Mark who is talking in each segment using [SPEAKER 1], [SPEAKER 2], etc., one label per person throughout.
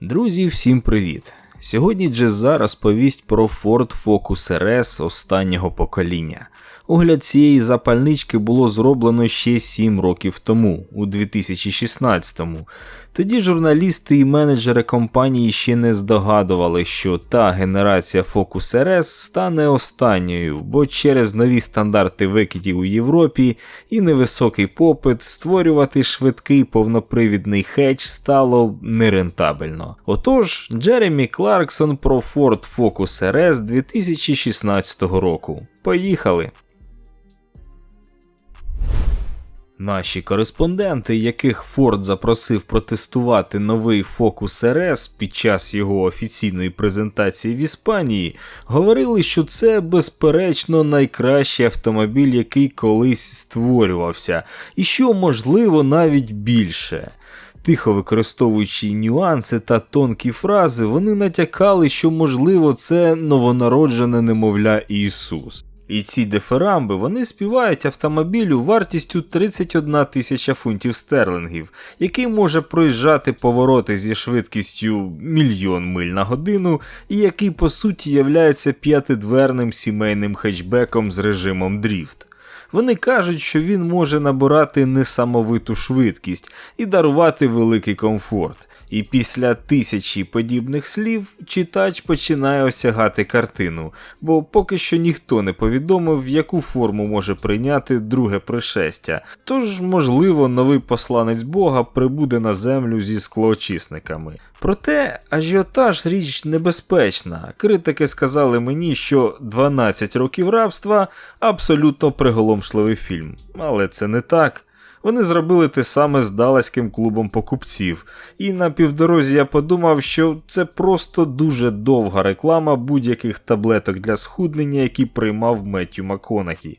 [SPEAKER 1] Друзі, всім привіт! Сьогодні Джеза розповість про Ford Focus RS останнього покоління. Огляд цієї запальнички було зроблено ще 7 років тому, у 2016-му. Тоді журналісти і менеджери компанії ще не здогадували, що та генерація Focus RS стане останньою, бо через нові стандарти викидів у Європі і невисокий попит створювати швидкий повнопривідний хедж стало нерентабельно. Отож, Джеремі Кларксон про Ford Focus RS 2016 року. Поїхали! Наші кореспонденти, яких Форд запросив протестувати новий Focus RS під час його офіційної презентації в Іспанії, говорили, що це безперечно найкращий автомобіль, який колись створювався, і що можливо навіть більше. Тихо використовуючи нюанси та тонкі фрази, вони натякали, що можливо це новонароджене немовля Ісус. І ці дифирамби вони співають автомобілю вартістю 31 тисяча фунтів стерлингів, який може проїжджати повороти зі швидкістю мільйон миль на годину, і який по суті являється п'ятидверним сімейним хетчбеком з режимом дріфт. Вони кажуть, що він може набирати несамовиту швидкість і дарувати великий комфорт. І після тисячі подібних слів читач починає осягати картину, бо поки що ніхто не повідомив, яку форму може прийняти друге пришестя. Тож, можливо, новий посланець Бога прибуде на землю зі склоочисниками. Проте ажіотаж річ небезпечна. Критики сказали мені, що 12 років рабства абсолютно приголомшливий фільм, але це не так. Вони зробили те саме з далаським клубом покупців, і на півдорозі я подумав, що це просто дуже довга реклама будь-яких таблеток для схуднення, які приймав Меттю Маконахі.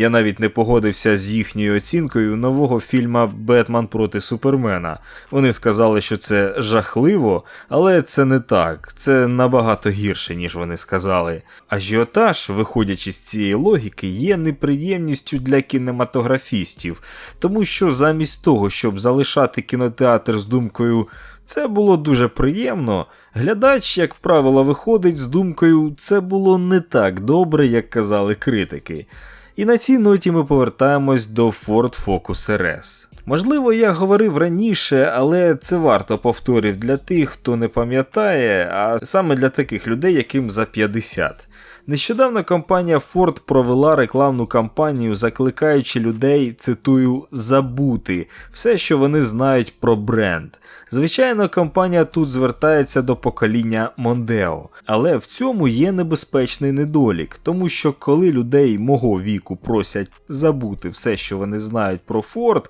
[SPEAKER 1] Я навіть не погодився з їхньою оцінкою нового фільма Бетман проти Супермена. Вони сказали, що це жахливо, але це не так, це набагато гірше, ніж вони сказали. Ажіотаж, виходячи з цієї логіки, є неприємністю для кінематографістів, тому що замість того, щоб залишати кінотеатр з думкою. Це було дуже приємно. Глядач, як правило, виходить з думкою, це було не так добре, як казали критики. І на цій ноті ми повертаємось до Ford Focus RS. Можливо, я говорив раніше, але це варто повторів для тих, хто не пам'ятає, а саме для таких людей, яким за 50. Нещодавно компанія Ford провела рекламну кампанію, закликаючи людей, цитую, забути все, що вони знають про бренд. Звичайно, компанія тут звертається до покоління Mondeo, але в цьому є небезпечний недолік, тому що коли людей мого віку просять забути все, що вони знають про Ford,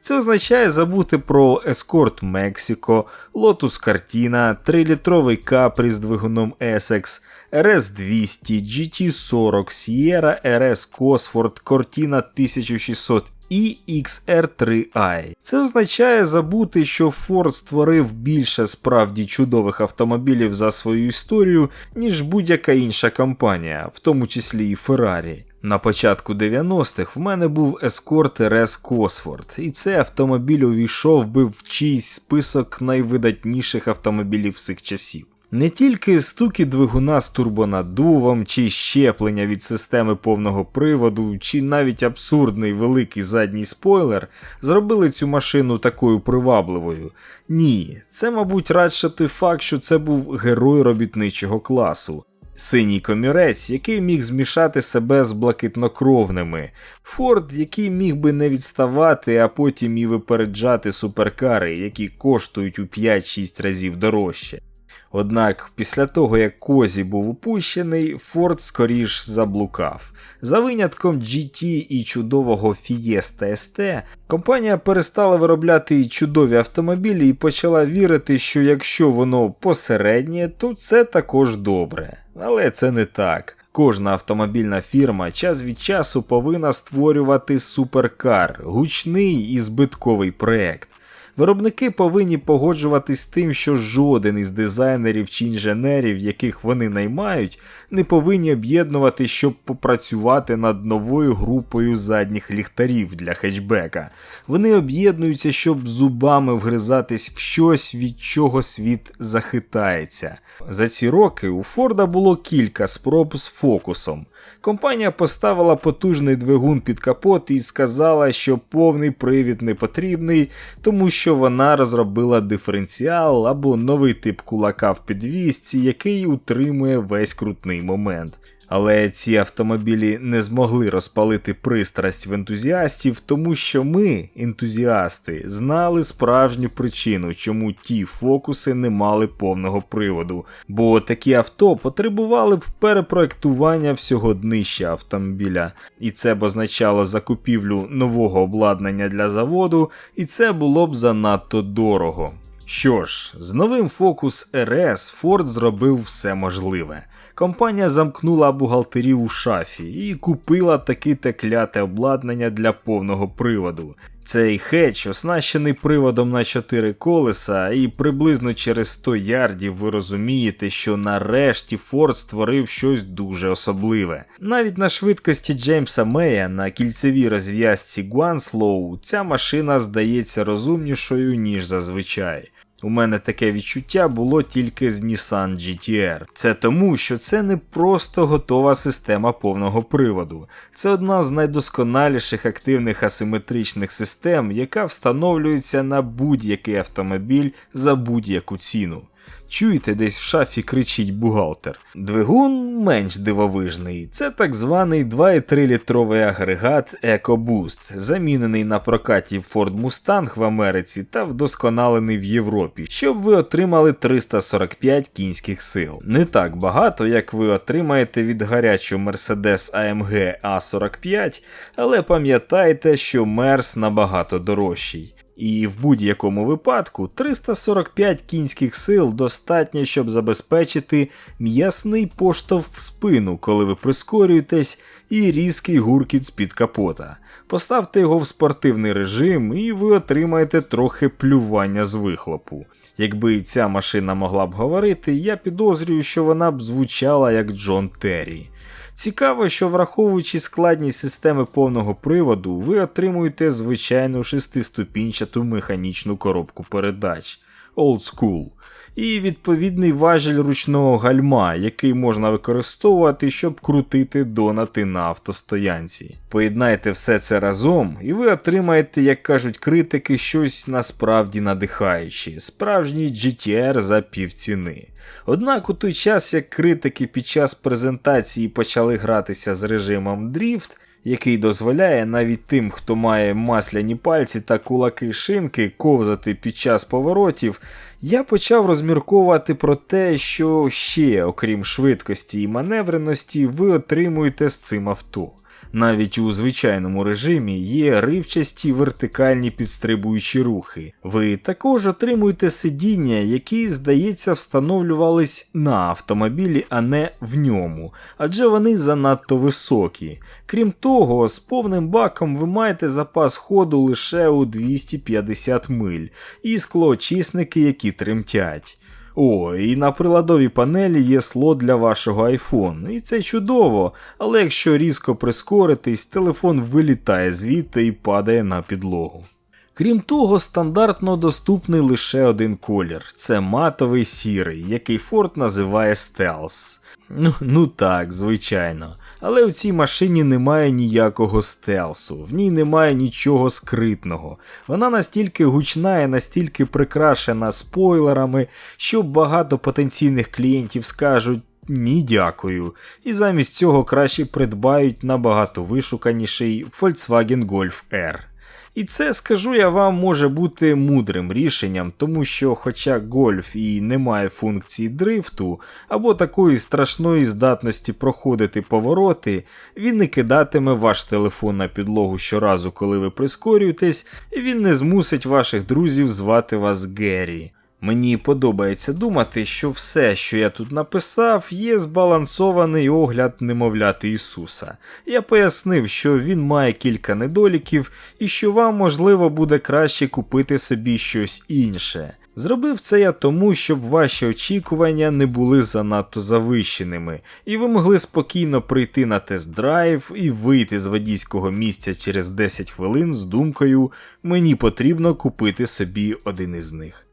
[SPEAKER 1] це означає забути про Escort Mexico, Lotus Cortina, 3-літровий Capri з двигуном Essex, RS200, GT40, Sierra RS Cosford, Cortina 1600 і XR3i. Це означає забути, що Ford створив більше справді чудових автомобілів за свою історію, ніж будь-яка інша компанія, в тому числі і Ferrari. На початку 90-х в мене був Escort RS Cosworth, і цей автомобіль увійшов би в чийсь список найвидатніших автомобілів всіх часів. Не тільки стуки двигуна з турбонаддувом, чи щеплення від системи повного приводу, чи навіть абсурдний великий задній спойлер зробили цю машину такою привабливою. Ні, це, мабуть, радше той факт, що це був герой робітничого класу. Синій комірець, який міг змішати себе з блакитнокровними, Форд, який міг би не відставати, а потім і випереджати суперкари, які коштують у 5-6 разів дорожче. Однак після того, як Козі був упущений, Форд скоріш заблукав. За винятком GT і чудового Fiesta ST, компанія перестала виробляти чудові автомобілі і почала вірити, що якщо воно посереднє, то це також добре. Але це не так. Кожна автомобільна фірма час від часу повинна створювати суперкар, гучний і збитковий проект. Виробники повинні погоджуватись з тим, що жоден із дизайнерів чи інженерів, яких вони наймають, не повинні об'єднувати, щоб попрацювати над новою групою задніх ліхтарів для хетчбека. Вони об'єднуються, щоб зубами вгризатись в щось, від чого світ захитається. За ці роки у Форда було кілька спроб з фокусом. Компанія поставила потужний двигун під капот і сказала, що повний привід не потрібний, тому що вона розробила диференціал або новий тип кулака в підвісці, який утримує весь крутний момент. Але ці автомобілі не змогли розпалити пристрасть в ентузіастів, тому що ми, ентузіасти, знали справжню причину, чому ті фокуси не мали повного приводу, бо такі авто потребували б перепроектування всього днища автомобіля, і це б означало закупівлю нового обладнання для заводу, і це було б занадто дорого. Що ж, з новим Focus RS Ford зробив все можливе. Компанія замкнула бухгалтерів у шафі і купила таке те кляте обладнання для повного приводу. Цей хетч оснащений приводом на 4 колеса, і приблизно через 100 ярдів ви розумієте, що нарешті Форд створив щось дуже особливе. Навіть на швидкості Джеймса Мея на кільцевій розв'язці Guanslow ця машина здається розумнішою, ніж зазвичай. У мене таке відчуття було тільки з Nissan GTR. Це тому, що це не просто готова система повного приводу. Це одна з найдосконаліших активних асиметричних систем, яка встановлюється на будь-який автомобіль за будь-яку ціну. Чуєте, десь в шафі кричить бухгалтер. Двигун менш дивовижний. Це так званий 2,3 літровий агрегат EcoBoost, замінений на прокаті Ford Mustang в Америці та вдосконалений в Європі, щоб ви отримали 345 кінських сил. Не так багато, як ви отримаєте від гарячого Mercedes AMG A45, але пам'ятайте, що Мерс набагато дорожчий. І в будь-якому випадку 345 кінських сил достатньо, щоб забезпечити м'ясний поштовх в спину, коли ви прискорюєтесь, і різкий гуркіт з-під капота. Поставте його в спортивний режим, і ви отримаєте трохи плювання з вихлопу. Якби ця машина могла б говорити, я підозрюю, що вона б звучала як Джон Террі. Цікаво, що враховуючи складність системи повного приводу, ви отримуєте звичайну шестиступінчату механічну коробку передач Old School і відповідний важіль ручного гальма, який можна використовувати, щоб крутити донати на автостоянці. Поєднайте все це разом, і ви отримаєте, як кажуть критики, щось насправді надихаюче, справжній GTR за півціни. Однак у той час, як критики під час презентації почали гратися з режимом Drift, який дозволяє навіть тим, хто має масляні пальці та кулаки шинки ковзати під час поворотів, я почав розмірковувати про те, що ще, окрім швидкості і маневреності, ви отримуєте з цим авто. Навіть у звичайному режимі є ривчасті вертикальні підстрибуючі рухи. Ви також отримуєте сидіння, які, здається, встановлювались на автомобілі, а не в ньому, адже вони занадто високі. Крім того, з повним баком ви маєте запас ходу лише у 250 миль і склоочисники, які тремтять. О, і на приладовій панелі є слот для вашого iPhone, і це чудово, але якщо різко прискоритись, телефон вилітає звідти і падає на підлогу. Крім того, стандартно доступний лише один колір це матовий сірий, який Ford називає Stealth. Ну, ну так, звичайно. Але у цій машині немає ніякого стелсу, в ній немає нічого скритного. Вона настільки гучна і настільки прикрашена спойлерами, що багато потенційних клієнтів скажуть. Ні, дякую. І замість цього краще придбають набагато вишуканіший Volkswagen Golf R. І це, скажу я вам, може бути мудрим рішенням, тому що, хоча гольф і не має функції дрифту або такої страшної здатності проходити повороти, він не кидатиме ваш телефон на підлогу щоразу, коли ви прискорюєтесь, і він не змусить ваших друзів звати вас Геррі. Мені подобається думати, що все, що я тут написав, є збалансований огляд немовляти Ісуса. Я пояснив, що він має кілька недоліків і що вам можливо буде краще купити собі щось інше. Зробив це я тому, щоб ваші очікування не були занадто завищеними, і ви могли спокійно прийти на тест-драйв і вийти з водійського місця через 10 хвилин з думкою мені потрібно купити собі один із них.